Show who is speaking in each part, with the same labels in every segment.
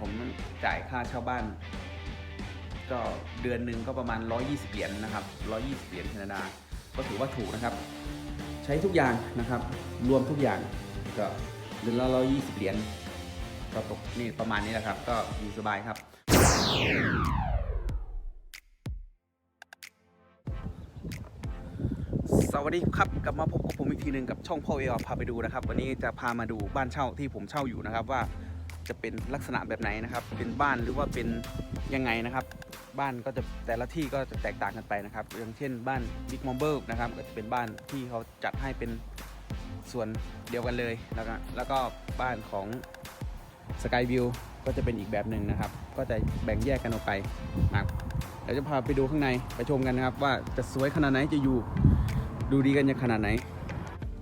Speaker 1: ผมจ่ายค่าเช่าบ้าน ก็เดือนหนึ่งก็ประมาณ 120 เหรียญนะครับ 120 เหรียญแคนาดา ก็ถือว่าถูกนะครับ ใช้ทุกอย่างนะครับ รวมทุกอย่างก็เดือนละ 120 เหรียญก็ตกนี่ประมาณนี้แหละครับ ก็อยู่สบายครับ สวัสดีครับกลับมาพบกับผมอีกทีหนึ่งกับช่องพ่อเอพาไปดูนะครับ วันนี้จะพามาดูบ้านเช่าที่ผมเช่าอยู่นะครับว่า จะเป็นลักษณะแบบไหนนะครับ เป็นบ้านหรือว่าเป็นยังไงนะครับ บ้านก็จะแต่ละที่ก็จะแตกต่างกันไปนะครับ อย่างเช่นบ้านบิ๊กมอมเบิร์นะครับก็จะเป็นบ้านที่เขาจัดให้เป็นส่วนเดียวกันเลยแล้วก็แล้วก็บ้านของสกายวิวก็จะเป็นอีกแบบหนึ่งนะครับ ก็จะแบ่งแยกกันออกไปนะครับเดี๋ยวจะพาไปดูข้างในไปชมกันนะครับ ว่าจะสวยขนาดไหนจะอยู่ดูดีกันยังขนาดไหน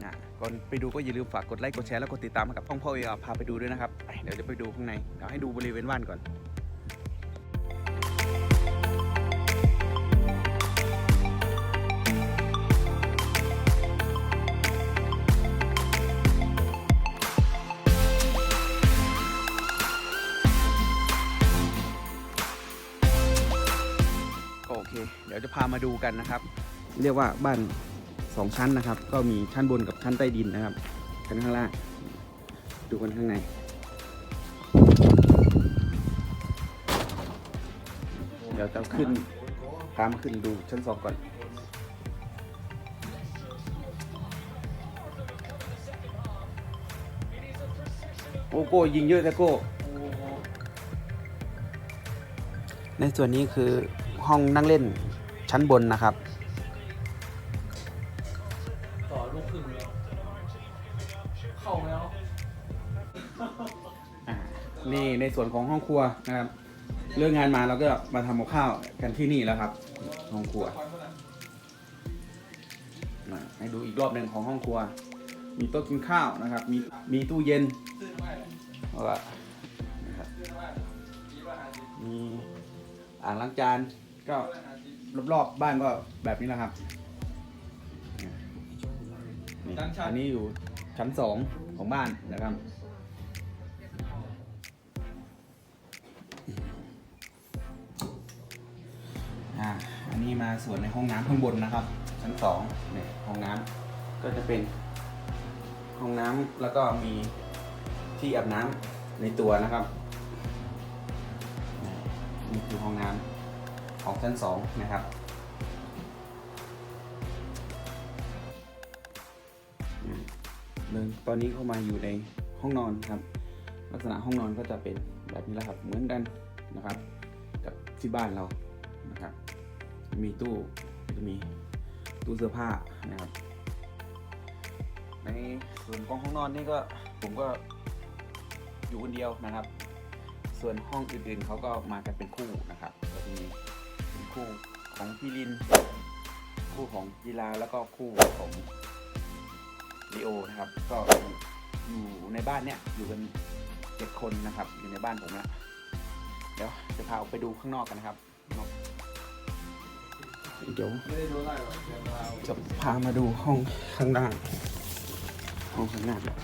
Speaker 1: นะก่อนไปดูก็อย่าลืมฝากกดไลค์กดแชร์แล้วกดติดตามกับช่องพ่อเอพาไปดูด้วยนะครับ เดี๋ยวจะไปดูข้างในเดี๋ยวให้ดูบริเวณบ้านก่อนก็โอเค เดี๋ยวจะพามาดูกันนะครับ เรียกว่าบ้านสองชั้นนะครับ ก็มีชั้นบนกับชั้นใต้ดินนะครับชั้นข้างล่าง ดูกันข้างใน ดี๋ยวจะขึ้นตามขึ้นดูชั้นสองก่อน โอ้โก้ยิงเยอะแต่โก้ ในส่วนนี้คือห้องนั่งเล่นชั้นบนนะครับ
Speaker 2: ต่อลูกครึ่งแล้ว เข้าแล้ว
Speaker 1: อ่านี่ในส่วนของห้องครัวนะครับ เลิกงานมาเราก็มาทำกับข้าวกันที่นี่แล้วครับ ห้องครัวมาให้ดูอีกรอบหนึ่งของห้องครัว มีโต๊ะกินข้าวนะครับ มีมีตู้เย็นแล้วก็นะครับมีอ่างล้างจานก็รอบๆบ้านก็แบบนี้แหละครับนี่อันนี้อยู่ชั้นสองของบ้านนะครับ อ่าอันนี้มาส่วนในห้องน้ำข้างบนนะครับ ชั้นสองเนี่ยห้องน้ำก็จะเป็นห้องน้ำแล้วก็มีที่อาบน้ำในตัวนะครับนี่คือห้องน้ำของชั้นสองนะครับอืมเดินตอนนี้เข้ามาอยู่ในห้องนอนครับ ลักษณะห้องนอนก็จะเป็นแบบนี้แหละครับเหมือนกันนะครับ กับที่บ้านเรา มีตู้จะมีตู้เสื้อผ้านะครับ ในส่วนของห้องนอนนี่ก็ผมก็อยู่คนเดียวนะครับ ส่วนห้องอื่นๆเขาก็มากันเป็นคู่นะครับก็จะมีเป็นคู่ของพี่ลิน คู่ของกีฬาแล้วก็คู่ของลีโอนะครับ ก็อยู่ในบ้านเนี่ยอยู่กันเจ็ดคนนะครับ อยู่ในบ้านผมนะเดี๋ยวจะพาออกไปดูข้างนอกกันนะครับ เดี๋ยวจะพามาดูห้องข้างล่างห้องข้างล่างอะ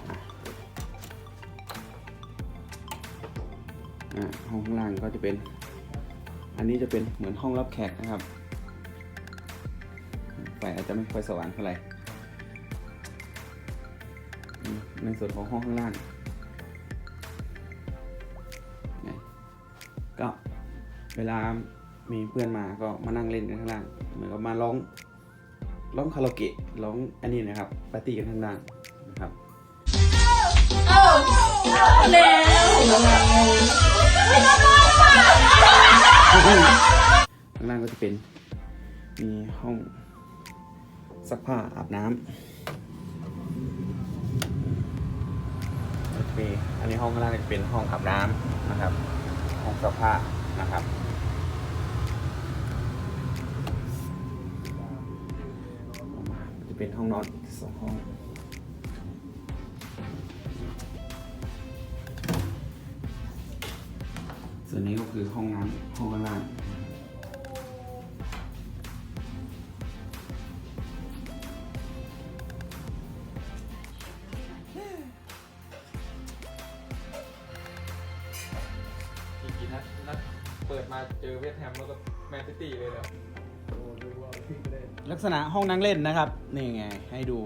Speaker 1: อ่าห้องข้างล่างก็จะเป็น อันนี้จะเป็นเหมือนห้องรับแขกนะครับไฟอาจจะไม่ค่อยสว่างเท่าไหร่ในส่วนของห้องข้างล่างก็เวลา มีเพื่อนมาก็มานั่งเล่นกันข้างล่างเหมือนกับมาร้องร้องคาราโอเกะร้องอันนี้นะครับปาร์ตี้กันข้างล่างนะครับข้างล่างก็จะเป็นมีห้องซักผ้าอาบน้ำโอเคอันนี้ห้องข้างล่างจะเป็นห้องอาบน้ำนะครับ ห้องซักผ้านะครับ เป็นห้องนอนสองห้อง ส่วนนี้ก็คือห้องน้ำห้องข้างล่าง
Speaker 3: นัดเปิดมาเจอเวสแฮมแล้วก็แมนซิตี้เลยเหรอ
Speaker 1: ลักษณะห้องนั่งเล่นนะครับ นี่ไงให้ดู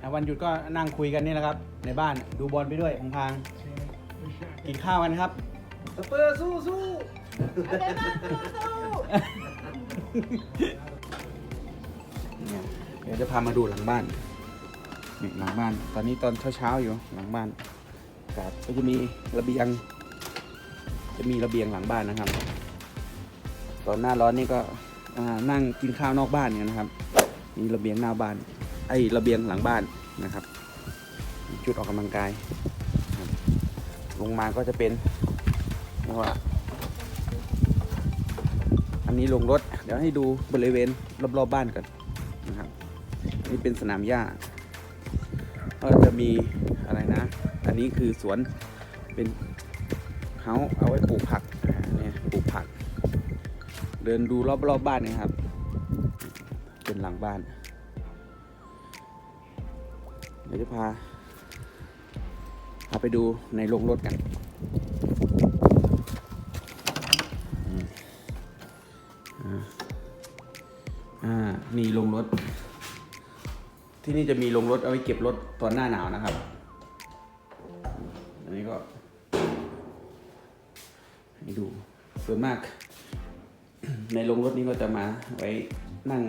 Speaker 1: อะวันหยุดก็นั่งคุยกันนี่แหละครับ ในบ้านดูบอลไปด้วยพางๆกินข้าวกันครับ
Speaker 2: สเปอร์สู้สู้
Speaker 1: เนี่ยเดี๋ยวจะพามาดูหลังบ้านนี่หลังบ้าน ตอนนี้ตอนเช้าๆอยู่หลังบ้านอากาศก็จะมีระเบียง จะมีระเบียงหลังบ้านนะครับ ตอนหน้าร้อนนี่ก็อ่า นั่งกินข้าวนอกบ้านเนี่ยนะครับมีระเบียงหน้าบ้านไอ้ระเบียงหลังบ้านนะครับจุดออกกำลังกาย ลงมาก็จะเป็นว่าอันนี้ลงรถ เดี๋ยวให้ดูบริเวณรอบๆบ้านก่อนนะครับนี่เป็นสนามหญ้าก็จะมีอะไรนะ อันนี้คือสวนเป็นเฮาเอาไว้ปลูกผักเนี่ยปลูกผัก เดินดูรอบๆบบ้านนะครับ เป็นหลังบ้าน เดี๋ยวจะพา พาไปดูในโรงรถกัน อ่านี่โรงรถ ที่นี่จะมีโรงรถเอาไว้เก็บรถตอนหน้าหนาวนะครับ อันนี้ก็ ให้ดูส่วนมาก ในโรงรถนี้ก็จะมาไว้นั่ง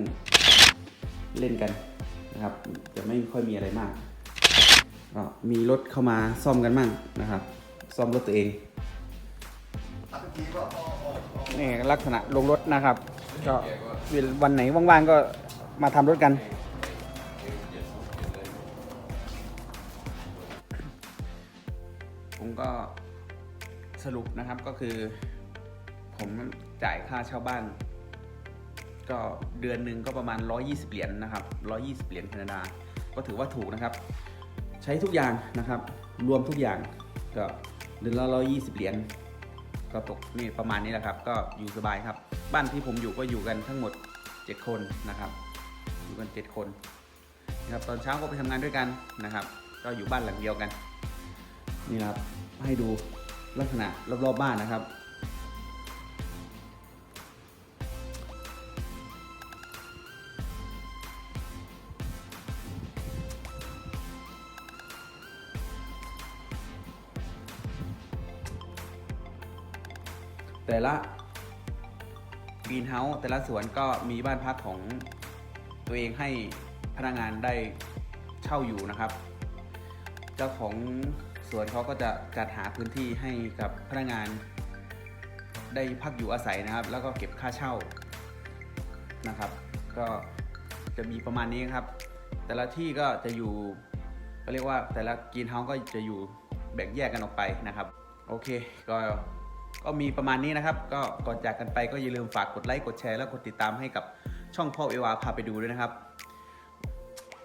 Speaker 1: เล่นกันนะครับ จะไม่ค่อยมีอะไรมากก็มีรถเข้ามาซ่อมกันมั่งนะครับ ซ่อมรถตัวเองนี่ลักษณะโรงรถนะครับ ก็วันไหนว่างๆก็มาทำรถกัน ผมก็สรุปนะครับก็คือ ผมจ่ายค่าเช่าบ้าน ก็เดือนหนึ่งก็ประมาณ 120 เหรียญนะครับ 120 เหรียญแคนาดา ก็ถือว่าถูกนะครับ ใช้ทุกอย่างนะครับ รวมทุกอย่างก็เดือนละ 120 เหรียญก็ตกนี่ประมาณนี้แหละครับ ก็อยู่สบายครับ บ้านที่ผมอยู่ก็อยู่กันทั้งหมด 7 คนนะครับ อยู่กัน 7 คนนะครับตอนเช้าก็ไปทำงานด้วยกันนะครับ ก็อยู่บ้านหลังเดียวกัน นี่ครับให้ดูลักษณะรอบๆบ้านนะครับ แต่ละกรีนเฮาส์แต่ละสวนก็มีบ้านพักของตัวเองให้พนักงานได้เช่าอยู่นะครับ เจ้าของสวนเขาก็จะจัดหาพื้นที่ให้กับพนักงาน ได้พักอยู่อาศัยนะครับ แล้วก็เก็บค่าเช่านะครับ ก็จะมีประมาณนี้ครับ แต่ละที่ก็จะอยู่ก็เรียกว่าแต่ละกรีนเฮาส์ก็จะอยู่แบ่งแยกกันออกไปนะครับ โอเคก็ ก็มีประมาณนี้นะครับ ก็ก่อนจากกันไปก็อย่าลืมฝากกดไลค์กดแชร์แล้วกดติดตามให้กับช่องพ่อเอวาพาไปดูด้วยนะครับ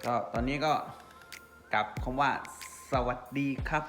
Speaker 1: ก็ตอนนี้ก็กลับคำว่าสวัสดีครับ